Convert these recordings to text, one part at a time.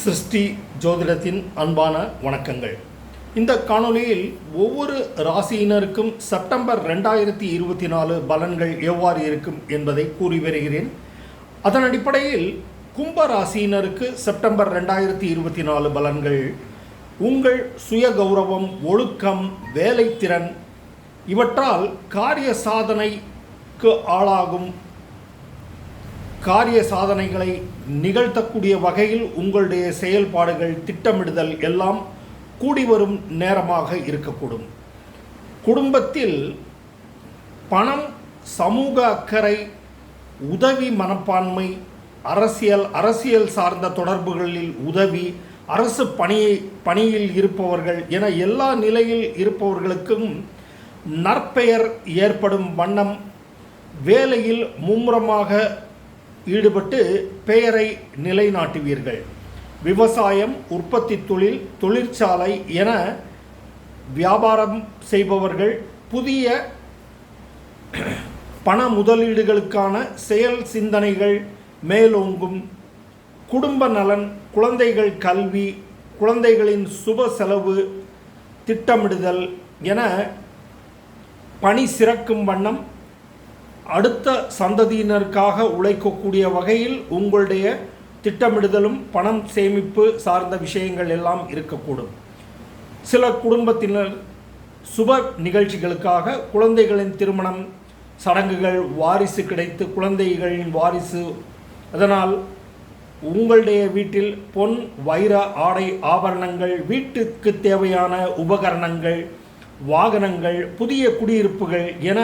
சிருஷ்டி ஜோதிடத்தின் அன்பான வணக்கங்கள். இந்த காணொளியில் ஒவ்வொரு ராசியினருக்கும் செப்டம்பர் ரெண்டாயிரத்தி இருபத்தி நாலு பலன்கள் எவ்வாறு இருக்கும் என்பதை கூறி வருகிறேன். அதன் அடிப்படையில் கும்ப ராசியினருக்கு செப்டம்பர் ரெண்டாயிரத்தி இருபத்தி நாலு பலன்கள் உங்கள் சுய கௌரவம் ஒழுக்கம் வேலைத்திறன் இவற்றால் காரிய சாதனைக்கு ஆளாகும் காரிய சாதனைகளை நிகழ்த்தக்கூடிய வகையில் உங்களுடைய செயல்பாடுகள் திட்டமிடுதல் எல்லாம் கூடி வரும் நேரமாக இருக்கக்கூடும். குடும்பத்தில் பணம் சமூக அக்கறை உதவி மனப்பான்மை அரசியல் அரசியல் சார்ந்த தொடர்புகளில் உதவி அரசு பணியை பணியில் இருப்பவர்கள் என எல்லா நிலையில் இருப்பவர்களுக்கும் நற்பெயர் ஏற்படும் வண்ணம் வேலையில் மும்முரமாக ஈடுபட்டு பெயரை நிலைநாட்டுவீர்கள். விவசாயம் உற்பத்தி தொழில் தொழிற்சாலை என வியாபாரம் செய்பவர்கள் புதிய பண முதலீடுகளுக்கான செயல் சிந்தனைகள் மேலோங்கும். குடும்ப நலன் குழந்தைகள் கல்வி குழந்தைகளின் சுப செலவு திட்டமிடுதல் என பணி சிறக்கும் வண்ணம் அடுத்த சந்ததியினருக்காக உழைக்கக்கூடிய வகையில் உங்களுடைய திட்டமிடுதலும் பணம் சேமிப்பு சார்ந்த விஷயங்கள் எல்லாம் இருக்கக்கூடும். சில குடும்பத்தினர் சுப நிகழ்ச்சிகளுக்காக குழந்தைகளின் திருமணம் சடங்குகள் வாரிசு கிடைத்து குழந்தைகளின் வாரிசு. அதனால் உங்களுடைய வீட்டில் பொன் வைர ஆடை ஆபரணங்கள் வீட்டுக்கு தேவையான உபகரணங்கள் வாகனங்கள் புதிய குடியிருப்புகள் என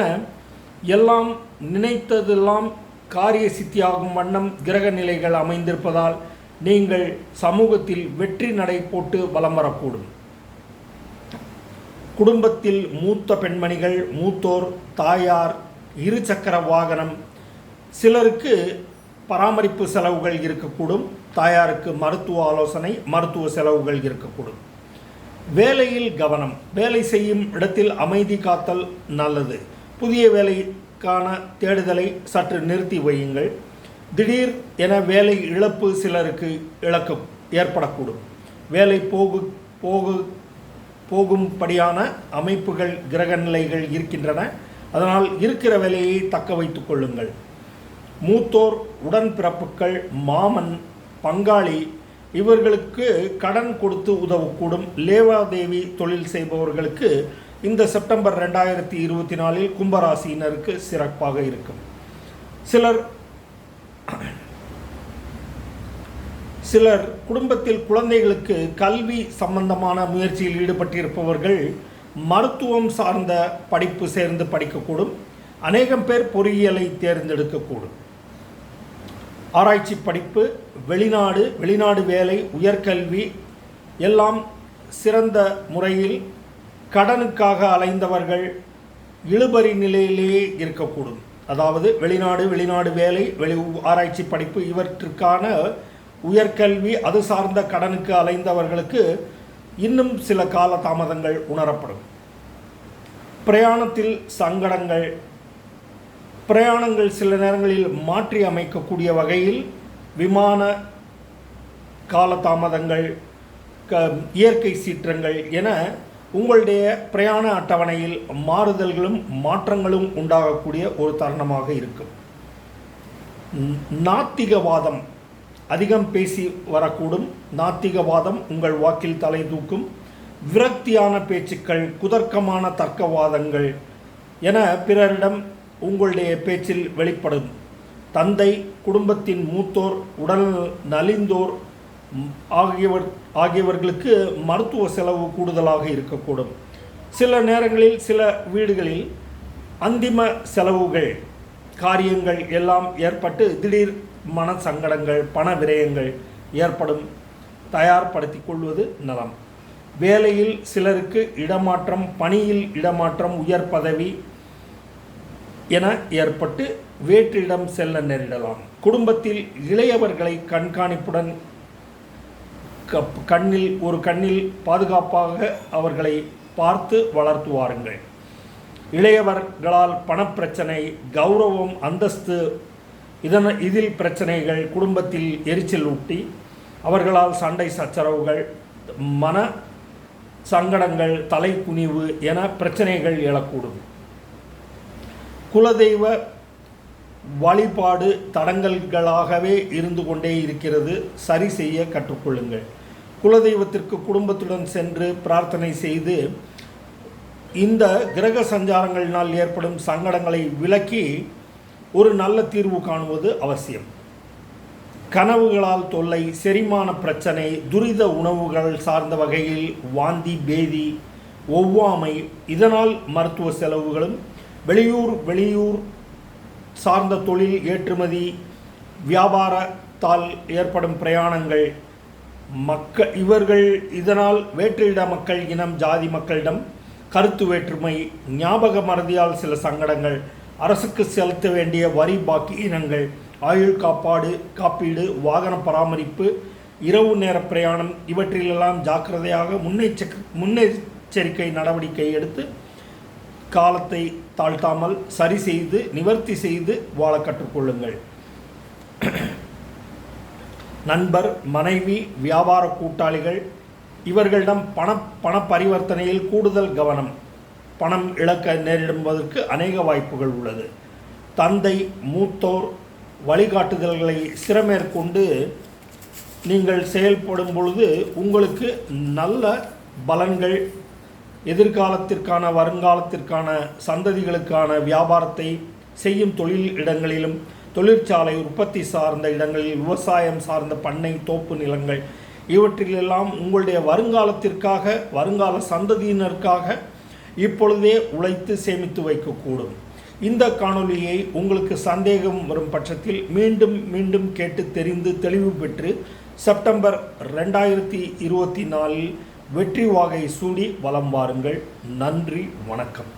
எல்லாம் நினைத்ததெல்லாம் காரிய சித்தியாகும் வண்ணம் கிரக நிலைகள் அமைந்திருப்பதால் நீங்கள் சமூகத்தில் வெற்றி நடை போட்டு வலம் வரக்கூடும். குடும்பத்தில் மூத்த பெண்மணிகள் மூத்தோர் தாயார் இருசக்கர வாகனம் சிலருக்கு பராமரிப்பு செலவுகள் இருக்கக்கூடும் தாயாருக்கு மருத்துவ ஆலோசனை மருத்துவ செலவுகள் இருக்கக்கூடும். வேலையில் கவனம் வேலை செய்யும் இடத்தில் அமைதி காத்தல் நல்லது. புதிய வேலைக்கான தேடுதலை சற்று நிறுத்தி வையுங்கள். திடீர் என வேலை இழப்பு சிலருக்கு இழக்க ஏற்படக்கூடும். வேலை போகு போகு போகும்படியான அமைப்புகள் கிரக நிலைகள் இருக்கின்றன. அதனால் இருக்கிற வேலையை தக்க வைத்துக் கொள்ளுங்கள். மூத்தோர் உடன்பிறப்புகள் மாமன் பங்காளி இவர்களுக்கு கடன் கொடுத்து உதவக்கூடும். லேவாதேவி தொழில் செய்பவர்களுக்கு இந்த செப்டம்பர் ரெண்டாயிரத்தி இருபத்தி நாலில் கும்பராசியினருக்கு சிறப்பாக இருக்கும். சிலர் சிலர் குடும்பத்தில் குழந்தைகளுக்கு கல்வி சம்பந்தமான முயற்சியில் ஈடுபட்டிருப்பவர்கள் மருத்துவம் சார்ந்த படிப்பு சேர்ந்து படிக்கக்கூடும். அநேகம் பேர் பொறியியலை தேர்ந்தெடுக்கக்கூடும். ஆராய்ச்சி படிப்பு வெளிநாடு வெளிநாடு வேலை உயர்கல்வி எல்லாம் சிறந்த முறையில் கடனுக்காக அலைந்தவர்கள் இழுபறி நிலையிலேயே இருக்கக்கூடும். அதாவது வெளிநாடு வெளிநாடு வேலை வெளி ஆராய்ச்சி படிப்பு இவற்றிற்கான உயர்கல்வி அது சார்ந்த கடனுக்கு அலைந்தவர்களுக்கு இன்னும் சில கால தாமதங்கள் உணரப்படும். பிரயாணத்தில் சங்கடங்கள் பிரயாணங்கள் சில நேரங்களில் மாற்றி அமைக்கக்கூடிய வகையில் விமான காலதாமதங்கள் க இயற்கை சீற்றங்கள் என உங்களுடைய பிரயாண அட்டவணையில் மாறுதல்களும் மாற்றங்களும் உண்டாகக்கூடிய ஒரு தருணமாக இருக்கும். நாத்திகவாதம் அதிகம் பேசி வரக்கூடும். நாத்திகவாதம் உங்கள் வாக்கில் தலை தூக்கும். விரக்தியான பேச்சுக்கள் குதர்க்கமான தர்க்கவாதங்கள் என பிறரிடம் உங்களுடைய பேச்சில் வெளிப்படும். தந்தை குடும்பத்தின் மூத்தோர் உடல் நலிந்தோர் ஆகியவர் ஆகியவர்களுக்கு மருத்துவ செலவு கூடுதலாக இருக்கக்கூடும். சில நேரங்களில் சில வீடுகளில் அந்திம செலவுகள் காரியங்கள் எல்லாம் ஏற்பட்டு திடீர் மன சங்கடங்கள் பண விரயங்கள் ஏற்படும். தயார்படுத்தி கொள்வது நலம். வேலையில் சிலருக்கு இடமாற்றம் பணியில் இடமாற்றம் உயர் பதவி என ஏற்பட்டு வேற்றிடம் செல்ல நேரிடலாம். குடும்பத்தில் இளையவர்களை கண்காணிப்புடன் கண்ணில் ஒரு கண்ணில் பாதுகாப்பாக அவர்களை பார்த்து வளர்த்து வாருங்கள் இளையவர்களால் பணப்பிரச்சனை கௌரவம் அந்தஸ்து இதன இதில் பிரச்சனைகள் குடும்பத்தில் எரிச்சல் ஊட்டி அவர்களால் சண்டை சச்சரவுகள் மன சங்கடங்கள் தலைக்குனிவு என பிரச்சனைகள் எழக்கூடும். குலதெய்வ வழிபாடு தடங்கல்களாகவே இருந்து கொண்டே இருக்கிறது. சரி செய்ய கற்றுக்கொள்ளுங்கள். குலதெய்வத்திற்கு குடும்பத்துடன் சென்று பிரார்த்தனை செய்து இந்த கிரக சஞ்சாரங்களினால் ஏற்படும் சங்கடங்களை விலக்கி ஒரு நல்ல தீர்வு காணுவது அவசியம். கனவுகளால் தொல்லை செரிமான பிரச்சனை துரித உணவுகள் சார்ந்த வகையில் வாந்தி பேதி ஒவ்வாமை இதனால் மருத்துவ செலவுகளும் வெளியூர் வெளியூர் சார்ந்த தொழில் ஏற்றுமதி வியாபாரத்தால் ஏற்படும் பிரயாணங்கள் மக்க இவர்கள் இதனால் வேற்றிட மக்கள் இனம் ஜாதி மக்களிடம் கருத்து வேற்றுமை ஞாபக மறதியால் சில சங்கடங்கள் அரசுக்கு செலுத்த வேண்டிய வரி பாக்கி இனங்கள் ஆயுள் காப்பாடு காப்பீடு வாகன பராமரிப்பு இரவு நேர பிரயாணம் இவற்றிலெல்லாம் ஜாக்கிரதையாக முன்னெச்ச முன்னெச்சரிக்கை நடவடிக்கை எடுத்து காலத்தை தாழ்த்தாமல் சரி செய்து நிவர்த்தி செய்து வாழ கற்றுக்கொள்ளுங்கள். நண்பர் மனைவி வியாபார கூட்டாளிகள் இவர்களிடம் பண பண பரிவர்த்தனையில் கூடுதல் கவனம். பணம் இழக்க நேரிடுவதற்கு அநேக வாய்ப்புகள் உள்ளது. தந்தை மூத்தோர் வழிகாட்டுதல்களை சிறமேற்கொண்டு நீங்கள் செயல்படும் பொழுது உங்களுக்கு நல்ல பலன்கள் எதிர்காலத்திற்கான வருங்காலத்திற்கான சந்ததிகளுக்கான வியாபாரத்தை செய்யும் தொழில் இடங்களிலும் தொழிற்சாலை உற்பத்தி சார்ந்த இடங்களில் விவசாயம் சார்ந்த பண்ணை தோப்பு நிலங்கள் இவற்றிலெல்லாம் உங்களுடைய வருங்காலத்திற்காக வருங்கால சந்ததியினருக்காக இப்பொழுதே உழைத்து சேமித்து வைக்கக்கூடும். இந்த காணொலியை உங்களுக்கு சந்தேகம் வரும் பட்சத்தில் மீண்டும் மீண்டும் கேட்டு தெரிந்து தெளிவு பெற்று செப்டம்பர் ரெண்டாயிரத்தி இருபத்தி நாலில் வெற்றி வாகை சூடி வலம் வாருங்கள். நன்றி வணக்கம்.